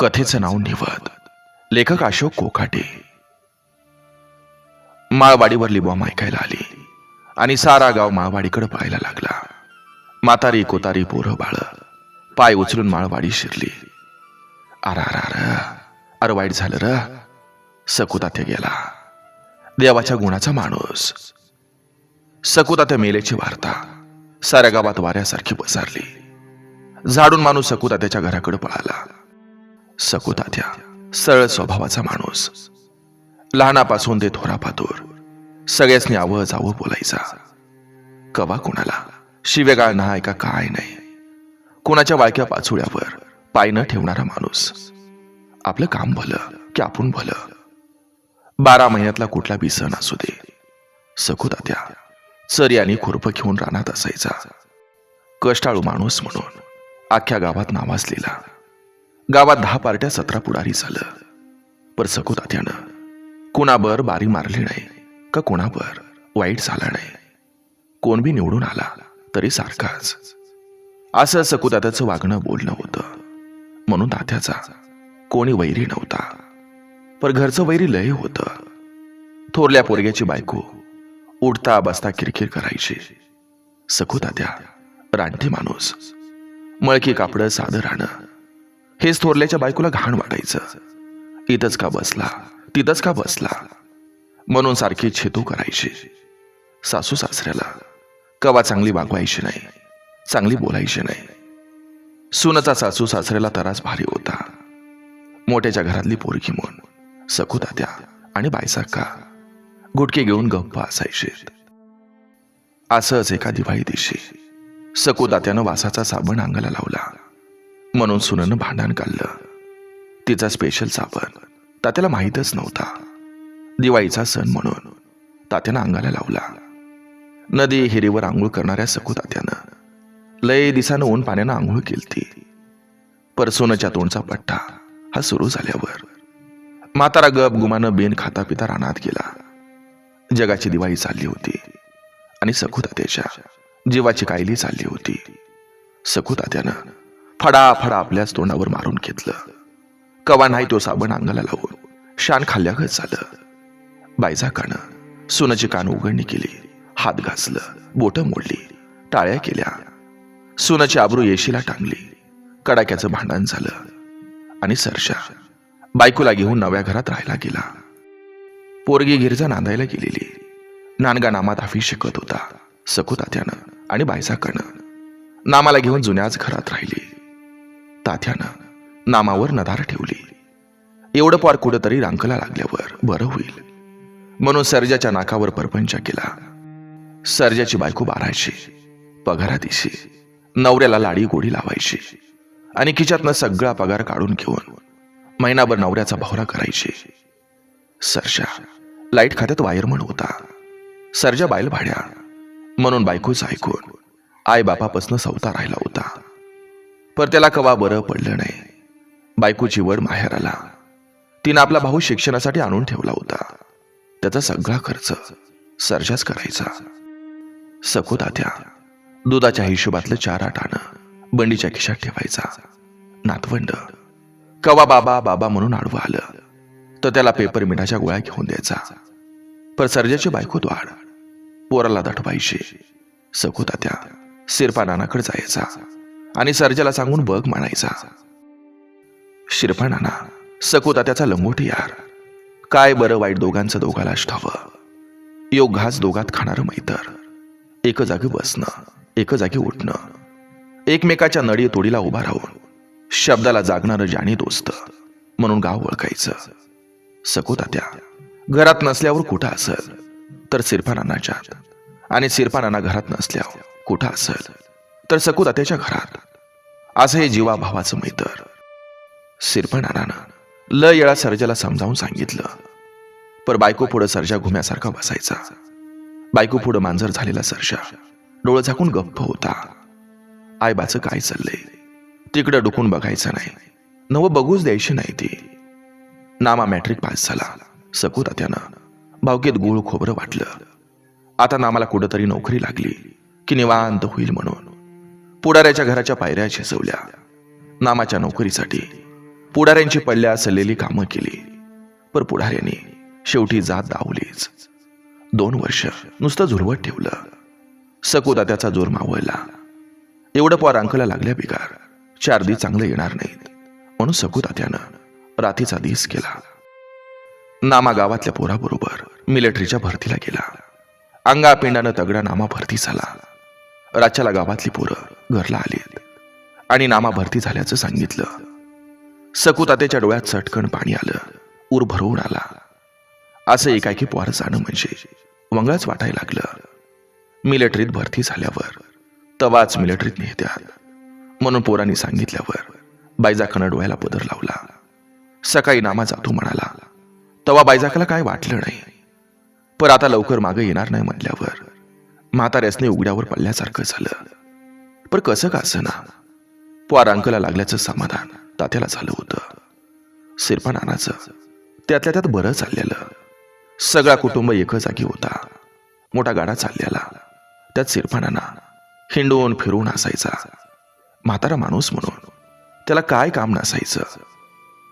कथेचं नाव निवद. लेखक अशोक कोकाटे. माळवाडीवर लिबॉम ऐकायला आली आणि सारा गाव माळवाडीकडे पाहायला लागला. म्हातारी कोतारी पोरं बाळ. पाय उचलून माळवाडी शिरली. अरा आर अर वाईट झालं र. सकुतात्या गेला. देवाच्या गुणाचा माणूस. सकुतात्या मेलेची वार्ता. साऱ्या गावात वाऱ्यासारखी पसरली. झाडून माणूस सकुतात्याच्या घराकडे पळाला. सकुतात्या सरळ स्वभावाचा माणूस. लहानापासून ते थोरापातूर सगळ्यासनी आवं जावं बोलायचा. कवा कुणाला? शिवेगाळ ना ऐका काय नाही. कुणाच्या वाळक्या पाचुळ्यावर पाय न ठेवणारा माणूस. आपलं काम भलं की आपण भलं. बारा महिन्यातला कुठला बी सण असू दे. सकुतात्या चरी आणि खुरप घेऊन रानात असायचा. कष्टाळू माणूस म्हणून अख्ख्या गावात नावाजलेला. गावात दहा पार्ट्या सतरा पुढारी झालं. पर सकुतात्यानं कुणावर बारी मारली नाही का कुणावर वाईट झाला नाही. कोण बी निवडून आला तरी सारखाच. असं सकुदात्याचं वागणं बोलणं होतं. म्हणून तात्याचा कोणी वैरी नव्हता. पर घरचं वैरी लय होतं. थोरल्या पोरग्याची बायको उठता बसता किरकिर करायची. सकुदात्या रानटी माणूस मळकी कापडं साधं राहणं हेच थोरल्याच्या बायकोला घाण वाटायचं. इथंच का बसला? तिथंच का बसला? म्हणून सारखी छेतू करायची. सासू सासऱ्याला कवा चांगली वागवायची नाही चांगली बोलायची नाही. सुनचा सासू सासऱ्याला तराच भारी होता. मोठ्याच्या घरातली पोरगी म्हणून सकुतात्या आणि बायसाक्का गुटके घेऊन गप्प असायचे. असंच एका दिवाळी दिवशी सकुतात्यानं वासाचा साबण अंगाला लावला. म्हणून सुननं भांडण काढलं. तिचा स्पेशल साबण तात्याला माहीतच नव्हता. दिवाळीचा सण म्हणून तात्यानं अंगाला लावला. नदी हिरीवर आंघोळ करणाऱ्या सकू तात्यानं लय दिसानं ऊन पाण्यानं आंघोळ केलती. परसोनच्या तोंडचा पट्टा हा सुरू झाल्यावर म्हातारा गप गुमानं बेन खाता पिता रानात गेला. जगाची दिवाळी चालली होती आणि सखू तात्याच्या जीवाची कायली चालली होती. सखू तात्यानं फडाफडा आपल्याच तोंडावर मारून घेतलं. कवा नाही तो साबण अंगाला लावून शान खाल्ल्यागत झालं. बायजा कानं कान उघडणी केली हात घासलं बोटं मोडली टाळ्या केल्या. सुनाची आबरू येशीला टांगली कडाक्याचं भांडण झालं. आणि सरशा बायकोला घेऊन नव्या घरात राहायला गेला. पोरगी गिरजा नांदायला गेलेली. नानगा नामात हाफी शिकत होता सकू तात्यानं आणि बायसाकडनं नामाला घेऊन जुन्याच घरात राहिली. तात्यानं नामावर नधार ठेवली. एवढं पार कुठंतरी रांकला लागल्यावर बरं होईल. म्हणून सर्जाच्या नाकावर परपंचा केला. सर्जाची बायको बारायची पगारा दिशी नवऱ्याला लाडी गोडी लावायची आणि खिच्यातनं सगळा पगार काढून घेऊन महिनाभर नवऱ्याचा भावरा करायची. सरशा लाइट खात्यात वायरमन होता. सर्जा बायल भाड्या म्हणून बायकोच ऐकून आई बापापासनं सवता राहिला होता. पर त्याला कवा बरं पडलं नाही. बायकोची वड माहेर आला. तिनं आपला भाऊ शिक्षणासाठी आणून ठेवला होता. त्याचा सगळा खर्च सर्जाच करायचा. सखो तात्या दुधाच्या हिशोबातलं चार आठानं बंडीच्या खिशात ठेवायचा. नातवंड कवा बाबा बाबा म्हणून आडवं आलं तर त्याला पेपर मिठाच्या गोळ्या घेऊन द्यायचा. पर सर्जाची बायको द्वाड पोराला दटवायची. सखो तात्या सिरपा नानाकडे जायचा. आणि सर्जाला सांगून बघ म्हणायचा शिरपा सकोता त्याचा लंगोटी यार काय बरं वाईट दोघांचं दोघाला ठावं योग घास दोघात खाणारं मैतर. एक जागी बसणं एक जागी उठणं. एकमेकाच्या नडी तोडीला उभा राहून शब्दाला जागणारं जाणी दोस्त म्हणून गाव ओळखायचं. सकोता त्या घरात नसल्यावर कुठं असेल? तर सिरपा आणि सिरपानांना घरात नसल्यावर कुठं असल? तर सकू त्याच्या घरात. असं हे जीवाभावाचं मैत्र. मैतर सिरपा ल येळा सर्जाला समजावून सांगितलं. पर बायको पुढं सर्जा घुम्यासारखा बसायचा. बायको पुढं मांजर झालेला सर्जा डोळं झाकून गप्प होता. आईबाचं काय चाललंय? तिकडं डुकून बघायचं नाही. नवं बघूच द्यायची नाही ती. नामा मॅट्रिक पास झाला. सकुदा त्यानं भावकीत गुळ खोबरं वाटलं. आता नामाला कुठंतरी नोकरी लागली की निवांत होईल म्हणून. पुढाऱ्याच्या घराच्या पायऱ्या शिजवल्या नामाच्या नोकरीसाठी पुढाऱ्यांची पडल्या असलेली कामं केली. पर पुढाऱ्यांनी शेवटी जात दावलीच दोन वर्ष नुसतं झुरवत ठेवलं. सकुता त्याचा जोर मावळला. एवढं पवार अंकला लागल्या बिगार. चार दिवस चांगलं येणार नाहीत. म्हणून सकोदात्यानं रातीचा दिस केला. नामा गावातल्या पोराबरोबर मिलिटरीच्या भरतीला गेला. अंगापिंडानं तगडा नामा भरती झाला. रातच्याला गावातली पोरं घरला आली आणि नामा भरती झाल्याचं सांगितलं. सकुतात्याच्या डोळ्यात चटकन पाणी आलं. ऊर भरवून आला. असं एकाएकी पोर जाणं म्हणजे वंगळच वाटायला लागलं. मिलिटरीत भरती झाल्यावर तवाच मिलिटरीत नेत्यात म्हणून पोरांनी सांगितल्यावर बायजाकानं डोळ्याला पदर लावला. सकाळी नामा जातो म्हणाला तवा बायजाकाला काय वाटलं नाही? पर आता लवकर मागे येणार नाही म्हटल्यावर म्हाताऱ्यासने उघड्यावर पडल्यासारखं झालं. पर कसं का ना अंकला लागल्याचं समाधान तात्याला झालं होतं. सिरपा नानाचं त्यातल्या त्यात बरं चाललेलं. सगळा कुटुंब एक जागी होता. मोठा गाडा चाललेला. त्यात सिरपानाना हिंडून फिरून असायचा. म्हातारा माणूस म्हणून त्याला काय काम नसायचं?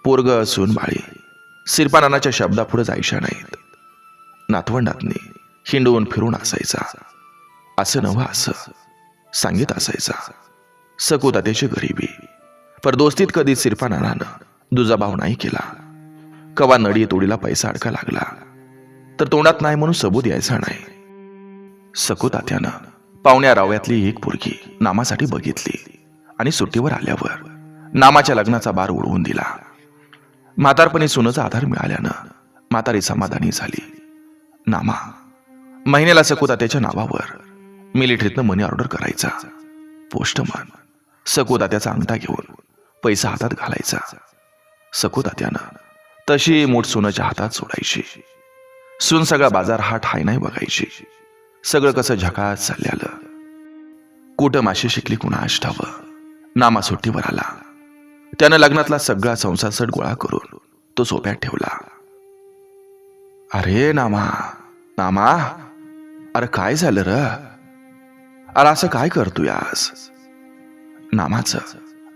पोरग असून बाळी सिरपानानाच्या शब्दापुढे जायच्या नाहीत. नातवंडातनी हिंडून फिरून असायचा. असं नवं असं सांगित असायचा. सकुता त्याची गरिबी. पर दोस्तीत कधी सिरपानानानं दुजाभाव नाही केला. कवा नडी तोडीला पैसा अडका लागला. तर तोंडात नाही म्हणून सबूत यायचा नाही. सकुतात्यानं पाहुण्या रावयातली एक पोरगी नामासाठी बघितली आणि सुट्टीवर आल्यावर नामाच्या लग्नाचा बार उडवून दिला. म्हातारपणी सुनेचा आधार मिळाल्यानं म्हातारी समाधानी झाली. नामा महिन्याला सकुतात्याच्या नावावर मिलिटरीतनं मनी ऑर्डर करायचा. पोस्टमन सकोदात्याचा अंगठा घेऊन पैसा हातात घालायचा. सकोदात्यानं तशी मूठ सोनच्या हातात सोडायची. सून सगळा बाजार हाट हाय नाही बघायची. सगळं कसं झकास चालल्यालं. कुठं माशी शिकली कुणा ठावं नामा सुट्टीवर आला. त्यानं लग्नातला सगळा संसारसट गोळा करून तो सोप्यात ठेवला. अरे नामा नामा अरे काय झालं र? अरे असं काय करतोय आज नामाचं.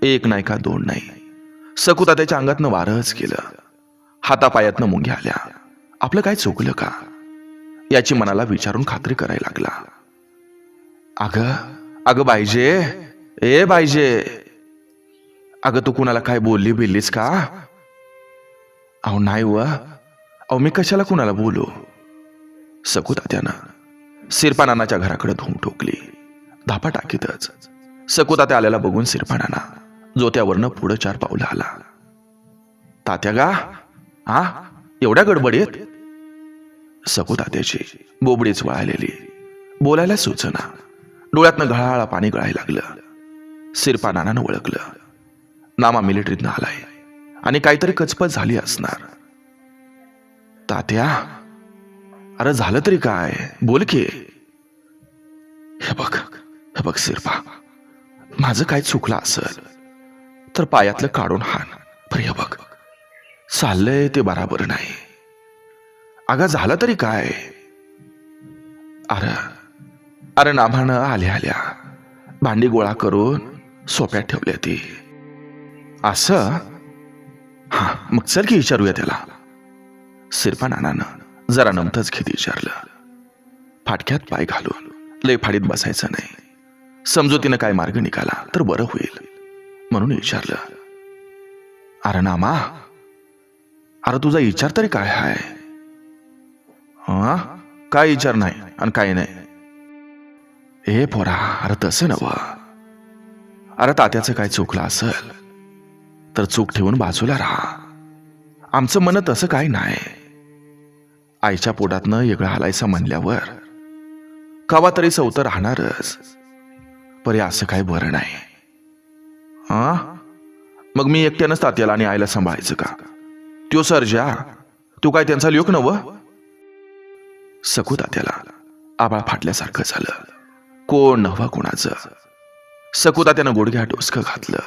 एक नाही का दोन नाही. सकुता त्याच्या अंगातनं वारच केलं. हातापायातनं मुंग्या आल्या. आपलं काय चुकलं का? याची मनाला विचारून खात्री करायला लागला. अग अगं बायजे ए पाहिजे अगं तू कुणाला काय बोलली बिल्लीस का? अहो नाही व. अहो मी कशाला कुणाला बोलू? सकुता त्यानं सिरपानानाच्या घराकडे धूम ठोकली. धापा टाकीतच. सकुता त्या आल्याला बघून सिरपानाना जोत्यावरनं पुढं चार पावलं आला. तात्या गा हा एवढ्या गडबडीत? सकुतात्याची बोबडीच वळालेली. बोलायला सुचना. डोळ्यातनं गळाळा पाणी गळायला लागलं. सिरपानानं ओळखलं. नामा मिलिटरीतनं आलाय. आणि काहीतरी कचपत झाली असणार. तात्या अरे झालं तरी काय? बोल की. हे बघ. बघ सिरपा माझं काय चुकलं असेल तर पायातलं काढून हाण. पर बघ चाललंय ते बराबर नाही. अगं झालं तरी काय? अरे अरे नाभानं आल्या आल्या भांडी गोळा करून सोप्यात ठेवल्या ती असं? हा मग चल की विचारूया त्याला. सिरपा नानानं जरा नमतच घेत विचारलं. फाटक्यात पाय घालून लय फाडीत बसायचं नाही. समजुतीनं काय मार्ग निघाला तर बरं होईल म्हणून विचारलं. अरे नामा अरे तुझा विचार तरी काय आहे हा? काय विचार नाही आणि काय नाही? ए पोरा अरे तसं नव अरे तात्याचं काय चुकलं असेल तर चूक ठेवून बाजूला राहा. आमचं मन तसं काय नाही. आईच्या पोटातनं वेगळं हलायचं म्हणल्यावर कवा तरी सवतर राहणारच. पर असं काय बरं नाही. हा? मग मी एकट्यानंच तात्याला आणि आईला सांभाळायचं का? त्यो सर्जा तू काय त्यांचा लोक नव? सकू तात्याला आबाळ फाटल्यासारखं झालं. कोण नव्हा कोणाचं? सकू तात्यानं गुडघ्या डोसकं घातलं.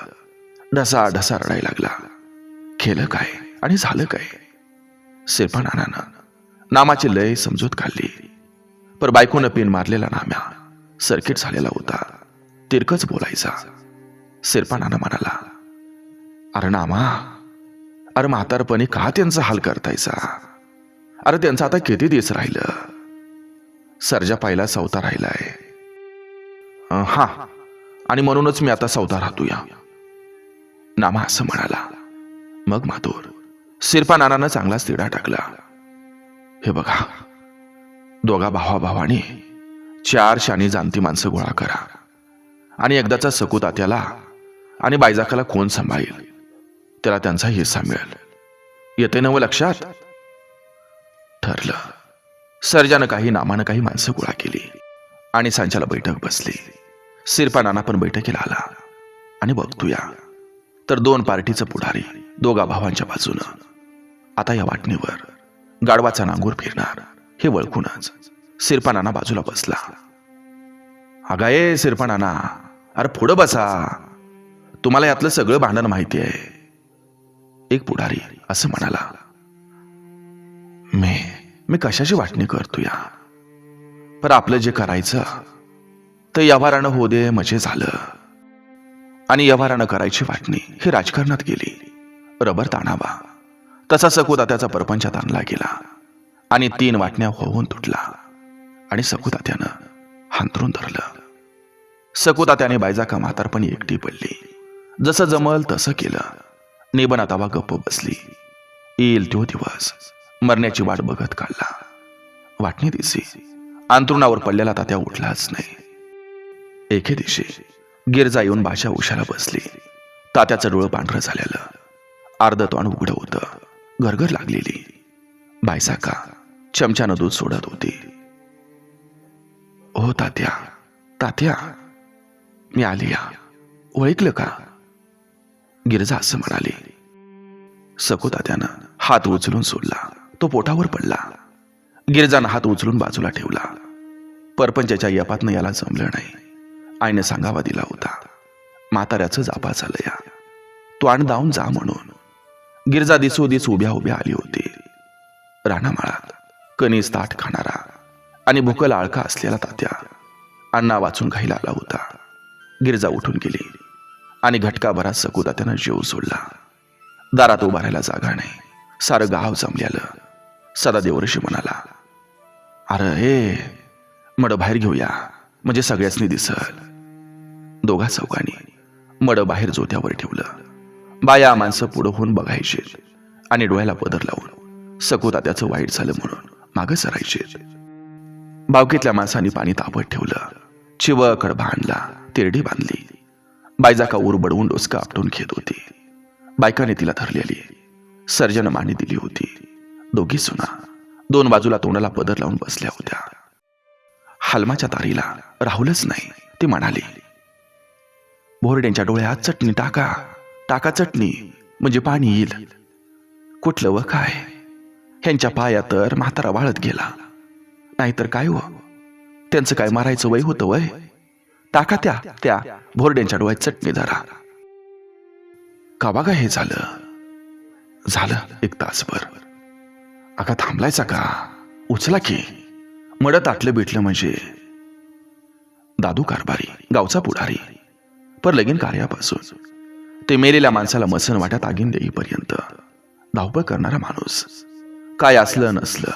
ढसा ढसा रडायला लागला. केलं काय आणि झालं काय? सिरपा नानानं नामाची लय समजूत काढली. पर बायकोनं पिन मारलेला नाम्या सर्किट झालेला होता. तिरकच बोलायचा. शिरपानाना म्हणाला अरे नामा अरे म्हातारपणी का त्यांचा हाल करतायचा अरे त्यांचं आता किती दिवस राहिलं? सर्जा पाहिला सवता राहिलाय. हा आणि म्हणूनच मी आता सवता राहतो या नामा असं म्हणाला. मग माधुर सिरपा नानानं चांगलाच तिडा टाकला. हे बघा दोघा भावा भावाने चार शानी जाणती माणसं गोळा करा. आणि एकदाचा सकू तात्याला आणि बायजाकाला कोण सांभाळेल? त्याला त्यांचा हिस्सा मिळेल. येते नवं लक्षात? ठरलं. सर्जानं काही नामानं काही माणसं गोळा केली आणि सांच्याला बैठक बसली. सिरपा नाना पण बैठकीला आला. आणि बघतोया तर दोन पार्टीचं पुढारी दोघा भावांच्या बाजूनं. आता या वाटणीवर गाडवाचा नांगूर फिरणार हे वळखूनच सिरपा नाना बाजूला बसला. अगा ए सिरपा नाना अरे पुढं बसा. तुम्हाला यातलं सगळं भांडण माहिती आहे. एक पुढारी असं म्हणाला मी मी कशाची वाटणी करतो या? पर आपलं जे करायचं ते व्यवहारानं होऊ दे मजे झालं. आणि व्यवहारानं करायची वाटणी ही राजकारणात गेली. रबर ताणावा. तसा सकुदात्याचा परपंचात आणला गेला. आणि तीन वाटण्या होऊन तुटला. आणि सकुदात्यानं हांतरून धरलं. सकुदात्याने बायजाका म्हातारपणी एकटी पडली. जसं जमल तसं केलं. नेबना गप्प बसली. येईल तो दिवस. मरण्याची वाट बघत काढला. वाटणी दिसी अंतरुणावर पडलेला तात्या उठलाच नाही. एके दिवशी गिरजा येऊन भाषा उशाला बसली. तात्याचं डोळं पांढरं झालेलं. अर्ध तोंड उघडं होतं. गरगर लागलेली. बायसाका चमच्यानं दूध सोडत होती. हो तात्या. तात्या. मी आली या. ओळखलं का? गिरजा असं म्हणाली. सकू तात्यानं हात उचलून सोडला. तो पोटावर पडला. गिरजानं हात उचलून बाजूला ठेवला. परपंचाच्या यपातनं याला जमलं नाही. आईनं सांगावा दिला होता म्हाताऱ्याचं जापा झालं या. तो आण दावून जा म्हणून. गिरजा दिसू दिस उभ्या उभ्या आली होती. राणामाळात कणीस ताट खाणारा आणि भुकल आळका असलेला तात्या अण्णा वाचून घाईला आला होता. गिरजा उठून गेली आणि घटकाभरात सकुदा त्यानं जीव सोडला. दारात उभारायला जागा नाही सारं गाव जमलेलं. सदा ऋषी म्हणाला अरे हे मड बाहेर घेऊया. म्हणजे सगळ्याचनी दिसल. दोघा चौकांनी मड बाहेर जोत्यावर ठेवलं. बाया माणसं पुढं होऊन बघायचे आणि डोळ्याला पदर लावून सकुता त्याचं वाईट झालं म्हणून मागं सरायचे बावकीतल्या माणसांनी पाणी तापत ठेवलं. चिवकड बांधला तिरडी बांधली. बायजाका उरबडवून डोसका आपटून घेत होती. बायकाने तिला धरलेली. सर्जन माने दिली होती. दोघी सुना दोन बाजूला तोंडाला पदर लावून बसल्या होत्या. हलमाच्या तारीला राहुलच नाही ती म्हणाली भोरड्यांच्या डोळ्यात चटणी टाका टाका चटणी म्हणजे पाणी येईल. कुठलं व काय? ह्यांच्या पाया तर म्हातारा वाळत गेला. नाहीतर काय व? त्यांचं काय मारायचं वय होतं वय? टाका त्या त्या भोरड्यांच्या डोळ्यात चटणी धरा. का हे झालं? झालं एक तासभर. आका थांबलायचा का? उचला की. मडत आटलं बिटलं म्हणजे. दादू कारभारी गावचा पुढारी. पर लगीन कार्यापासून. ते मेलेल्या माणसाला मसन वाट्यात आगीन देईपर्यंत. धावपळ करणारा माणूस. काय असलं नसलं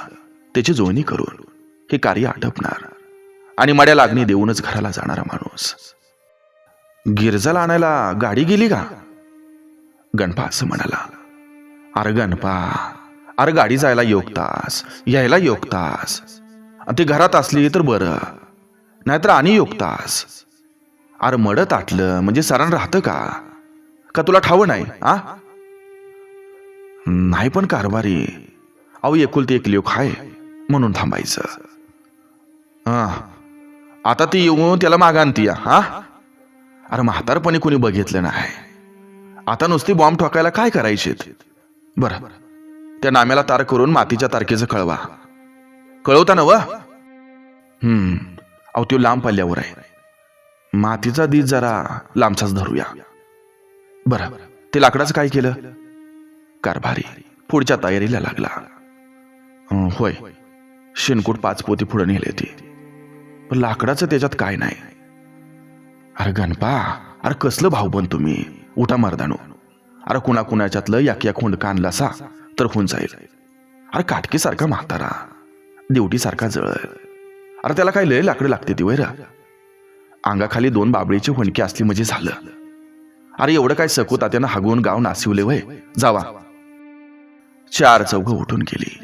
त्याची जोडणी करून हे कार्य आटपणार. आणि मड्या लागणी देऊनच घराला जाणारा माणूस. गिरजाला आणायला गाडी गेली का? गणपा असं म्हणाला. अरे गणपा अरे गाडी जायला योग तास यायला योग तास. घरात असली तर बरं नाहीतर आणि योग तास. अरे मडत आटलं म्हणजे सरण राहतं का? का तुला ठाव नाही आ? नाही पण कारभारी अहो एकुलती एक लोक आहे म्हणून थांबायचं. हा. आता ती येऊन त्याला मागांती हा? अरे म्हातारपणी कोणी बघितलं नाही. आता नुसती बॉम्ब ठोकायला काय करायचे बरं त्या नाम्याला तार करून मातीच्या तारखेचं कळवा. कळवता ना व हम्म अहो त्यो लांब पल्ल्यावर आहे. मातीचा दीज जरा लांबचाच धरूया. बरं ते लाकडाचं काय केलं? कारभारी पुढच्या तयारीला लागला. होय शिनकूट पाच पोती पुढे नेले ती पण लाकडाचं त्याच्यात काय नाही. अरे गणपा अरे कसलं भाऊ बन तुम्ही. उठा मर्दानो. अरे कुणा कुणाच्यातलं याक या खोंड आणला सा तर होऊन जाईल. अरे काटकीसारखा म्हातारा देवटीसारखा जळ. अरे त्याला काय लय लाकडं लागते ती वैर. अंगाखाली दोन बाबळीची हुंडके असली म्हणजे झालं. अरे एवढं काय सकू तात्यानं हागवून गाव नासिवले वय. जावा. चार चौघ उठून गेली.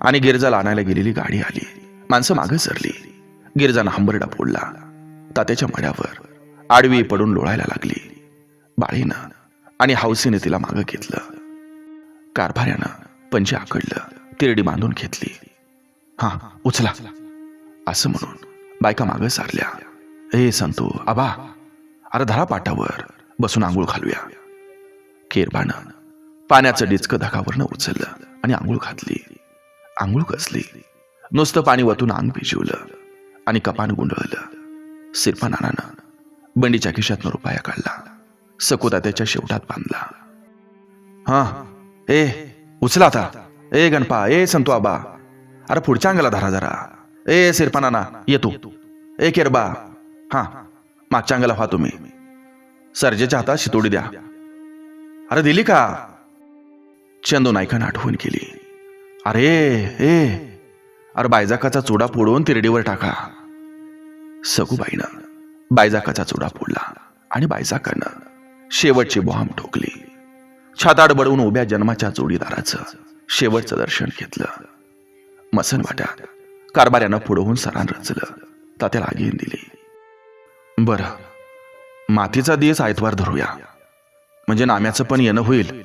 आणि गिरजाला आणायला गेलेली गाडी आली. माणसं मागं सरली. गिरजानं हंबरडा फोडला. तात्याच्या मड्यावर आडवी पडून लोळायला लागली. बाळीनं आणि हौसीने तिला मागं घेतलं. कारभाऱ्यानं पंचे आकडलं तिरडी बांधून घेतली. हा उचला. असं म्हणून बायका मागं सारल्या. ए संतो आबा अरे धरा पाटावर बसून आंघोळ घालूया. केरबानं पाण्याचं डिचकं धकावरनं उचललं आणि आंघोळ घातली. आंघोळ कसली नुसतं पाणी वतून अंग भिजवलं आणि कपान गुंडळलं. सिरपा नानानं बंडीच्या खिशातनं रुपया काढला. सकोता त्याच्या शेवटात बांधला. हा ए उचला आता. ए गणपा ए संतू आबा. अरे पुढच्या अंगाला धरा जरा. ए सिरपा नाना येतो ए केरबा हा मागच्या अंगाला व्हा तुम्ही. सर्जेच्या हातात शितोडी द्या. अरे दिली का? चंदू नायकानं आठवण केली. अरे ए अरे बायजाकाचा चुडा फोडून तिरडीवर टाका. सगुबाईनं बायजाकाचा चुडा फोडला आणि बायजाकानं शेवटची बॉम्ब ठोकली. छाताड बडवून उभ्या जन्माच्या जोडीदाराचं शेवटचं दर्शन घेतलं. मसन वाट्या कारभाऱ्यानं पुढवून सरान रचलं. तात्याला आगीन दिली. बरं मातीचा दिवस आयतवार धरूया. म्हणजे नाम्याचं पण येणं होईल.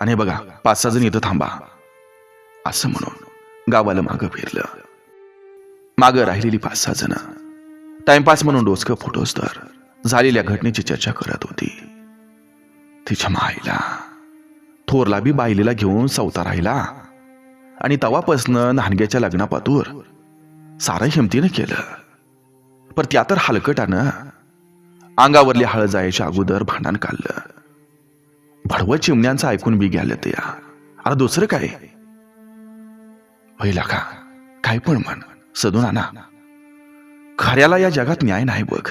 आणि बघा पाच सहा जण इथं थांबा. असं म्हणून गावाला मागं फिरलं. मागं राहिलेली पाच सहा जण टाइमपास म्हणून डोसकं फोटोस तर झालेल्या घटनेची चर्चा करत होती. तिच्या माईला थोरला बी बायलीला घेऊन सवता राहिला. आणि तवापासनं नानग्याच्या लग्नापातूर सारं हिमतीनं केलं. पर त्या तर हलकटानं अंगावरली हळ जायच्या अगोदर भांडण काढलं. भडवं चिमण्यांचं ऐकून बी गेलं ते या अरे दुसरं काय? पहिला का? काय पण म्हण. सदून आणा. खऱ्याला या जगात न्याय नाही बघ.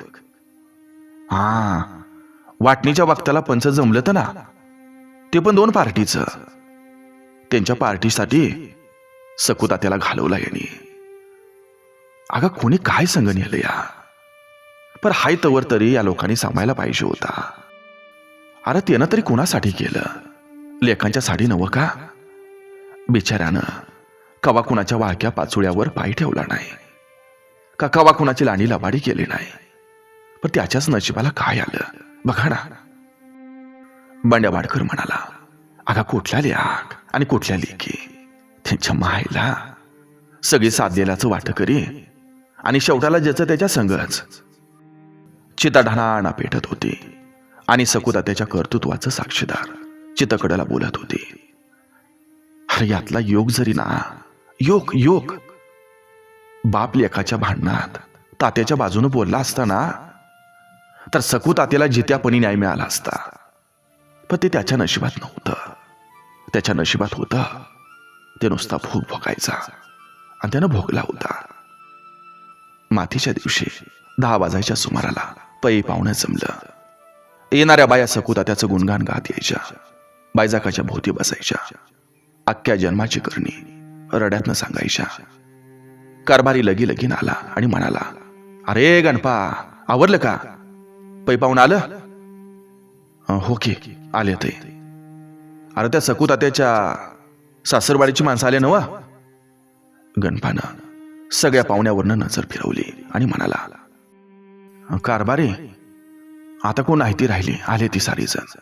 हा वाटणीच्या वक्ताला पंच जमलं तर ना? ते पण दोन पार्टीचं. त्यांच्या पार्टीसाठी सकुता त्याला घालवला यांनी. अगं कोणी काय संग नेलं या? पर हाय तवर तरी या लोकांनी सांभायला पाहिजे होता. अरे त्यानं तरी कोणासाठी केलं? लेखांच्या साडी नवं का? बिचाऱ्यानं कवा कुणाच्या वाळक्या पाचोळ्यावर पाय ठेवला नाही. काका कुणाची लांडी लबाडी केली नाही. पण त्याच्याच नशिबाला काय आलं? बघा ना. बंड्या वाडकर म्हणाला अगा कुठल्या लेख आणि कुठल्या लेखी त्यांच्या मायला. सगळी साधलेलाच वाट करी आणि शेवटाला ज्याचं त्याच्या संगच. चिताढाणा पेटत होती आणि सकुता त्याच्या कर्तृत्वाचं साक्षीदार चितकडला बोलत होती. अरे यातला योग जरी ना योग योग. बाप लेखाच्या भांडणात. तात्याच्या बाजूने बोलला असता ना तर सकू तात्याला जित्यापणी न्याय मिळाला असता. पण ते त्याच्या नशिबात नव्हतं. त्याच्या नशिबात होतं. ते नुसता भोग भोगायचा. आणि त्यानं भोगला होता. मातीच्या दिवशी दहा वाजायच्या सुमाराला पै पाहुणं जमलं. येणाऱ्या बाया सकुता त्याचं गुणगान गात यायच्या. बायजाकाच्या भोवती बसायच्या. अख्ख्या जन्माची करणी रड्यातनं सांगायच्या. कारभारी लगी लगीन आला आणि म्हणाला अरे गणपा आवरलं का? पै पाहून आलं हो की आले ते. अरे त्या सकू तात्याच्या सासरवाडीची माणसं आले नवा गणपानं सगळ्या पाहुण्यावरनं नजर फिरवली आणि म्हणाला कारभारी आता कोण आहे ती राहिली? आले ती सारी जण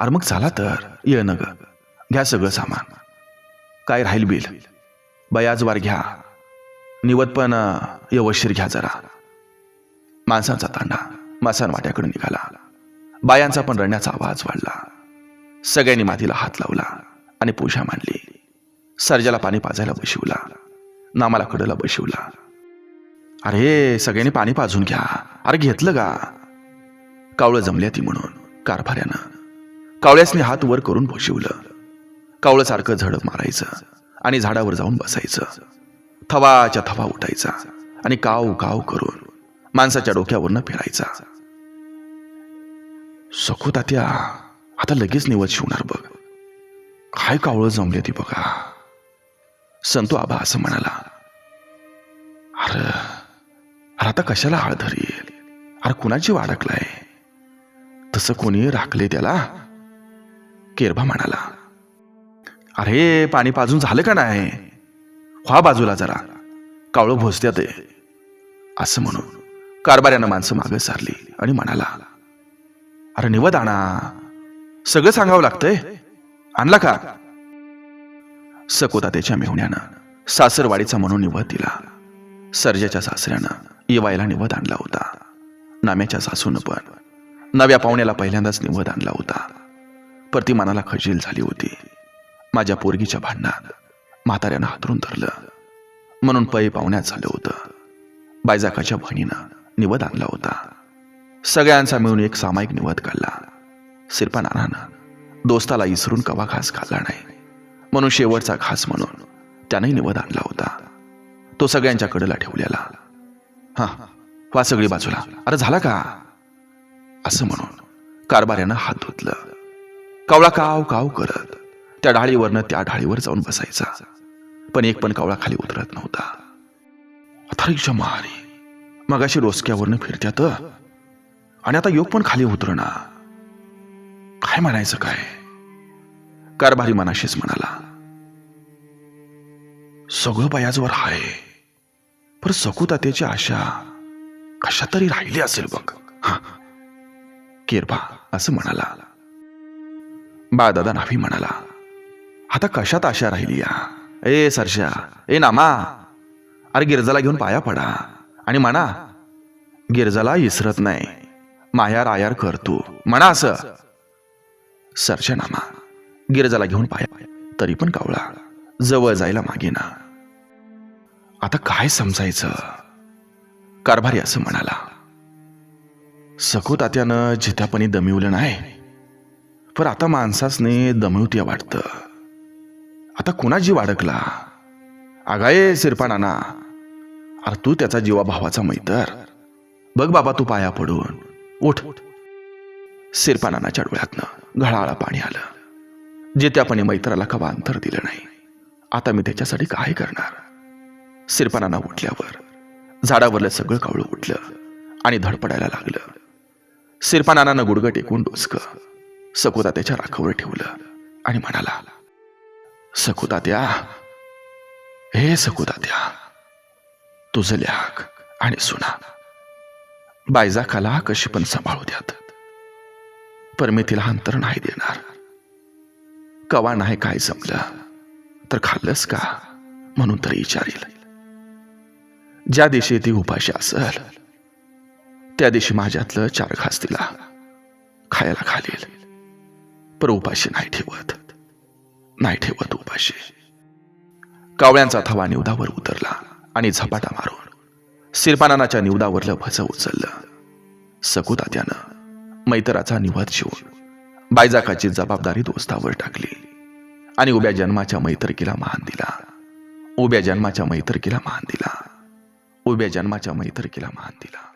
अरे मग चला तर ये न ग घ्या सगळं सामान. काय राहील बिल? बयाजवार घ्या. निवत पण यवशीर घ्या जरा. माणसांचा तांडा मासान वाट्याकडून निघाला. बायांचा पण रडण्याचा आवाज वाढला. सगळ्यांनी मातीला हात लावला आणि पूजा मांडली. सर्जाला पाणी पाजायला बशिवला. नामाला कडला बशिवला. अरे सगळ्यांनी पाणी पाजून घ्या. अरे घेतलं का? कावळं जमल्या ती म्हणून कारभाऱ्यानं. कावळ्यासनी हात वर करून बशिवलं. कावळं सारखं झडप मारायचं आणि झाडावर जाऊन बसायचं. थवाच्या थवा उठायचा आणि काव काव करून माणसाच्या डोक्यावरनं फिरायचा. सखू तात्या आता लगेच निवत शिवणार बघ. काय कावळं जमली ती बघा. संतो आबा असं म्हणाला अरे अरे आता कशाला आळ धरेल? अरे कुणाची वाडकलाय तसं कोणी राखले त्याला? केरभा म्हणाला अरे पाणी पाजून झालं का नाही? व्हा बाजूला जरा. कावळं भोसत्यात आहे असं म्हणून कारभाऱ्यानं माणसं मागे सारली आणि म्हणाला अरे निवद आणा. सगळं सांगावं लागतंय. आणला का? सकोता त्याच्या मेहुण्यानं सासरवाडीचा म्हणून निवद दिला. सर्जाच्या सासऱ्यानं येवायला निवद आणला होता. नाम्याच्या सासून पण. नव्या पाहुण्याला पहिल्यांदाच निवद आणला होता. पर ती मनाला खजील झाली होती. माझ्या पोरगीच्या भांडणात म्हाताऱ्यानं हातरून धरलं. म्हणून पै पाहुण्यात झालं होतं. बायजाकाच्या बहिणीनं निवद आणला होता. सगळ्यांचा मिळून एक सामायिक निवद काढला. सिरपानारानं दोस्ताला इसरून कवा घास खाल्ला नाही. म्हणून शेवटचा घास म्हणून त्यानंही निवद आणला होता. तो सगळ्यांच्या कडेला ठेवलेला. हा वा सगळी बाजूला. अरे झाला का? असं म्हणून कारभाऱ्यानं हात धुतलं. कावळा काव काव करत त्या ढाळीवरनं त्या ढाळीवर जाऊन बसायचा. पण एक पण कावळा खाली उतरत नव्हता. अथारीच्या मारी मगाशी रोसक्यावरनं फिरत्यात आणि आता योग पण खाली उतरणा काय म्हणायचं काय? कारभारी मनाशीच म्हणाला. सगळं पयाजवर हाय. पर सकू आशा कशा तरी राहिली असेल बघ. हा. केरबा असं म्हणाला. बाळदादा नाभी म्हणाला आता कशात आशा राहिली या? ए सरशा ए नामा अरे गिरजाला घेऊन पाया पडा आणि म्हणा गिरजाला इसरत नाही मायार आयार कर तू. म्हणा असं. सरशा नामा गिरजाला घेऊन पाया तरी पण कावळा जवळ जायला मागे ना. आता काय समजायचं? कारभारी असं म्हणाला. सखो तात्यानं जित्यापणी दमिवलं नाही पर आता माणसासने दमिवत्या वाटतं. आता कुणाजी अडकला आगाये सिरपा नाना अरे तू त्याचा जीवा भावाचा मैतर बघ बाबा तू पाया पडून. उठ. सिरपा नानाच्या डोळ्यातनं घळाळा पाणी आलं. जे त्यापणे मैत्राला कवा अंतर दिलं नाही. आता मी त्याच्यासाठी काय करणार? सिरपानाना उठल्यावर झाडावरलं सगळं कावळं उठलं आणि धडपडायला लागलं. सिरपानानानं गुडगं टेकून डोसकं सकुता त्याच्या राखावर ठेवलं आणि म्हणाला सकुदात्या. हे सकुता त्या तुझं ल्याक आणि सुना. बायजा कला कशी पण सांभाळू द्यात. पर मी तिला अंतर नाही देणार. कवा नाही काय जमलं तर खाल्लंस का? म्हणून तरी विचारील. ज्या दिवशी ती उपाशी असल त्या दिवशी माझ्यातलं चार घास तिला खायला खालील पर उपाशी नाही ठेवत. नाही ठेवत उपाशी. कावळ्यांचा थवा निवदावर उतरला आणि झपाटा मारून सिरपानानाच्या निवदावरलं भज उचललं. सकुता त्यानं मैतराचा निवाद शिवून बायजाकाची जबाबदारी दोस्तावर टाकली आणि उभ्या जन्माच्या मैत्रकीला मान दिला. उभ्या जन्माच्या मैत्रकीला मान दिला. उभ्या जन्माच्या मैत्रकीला मान दिला.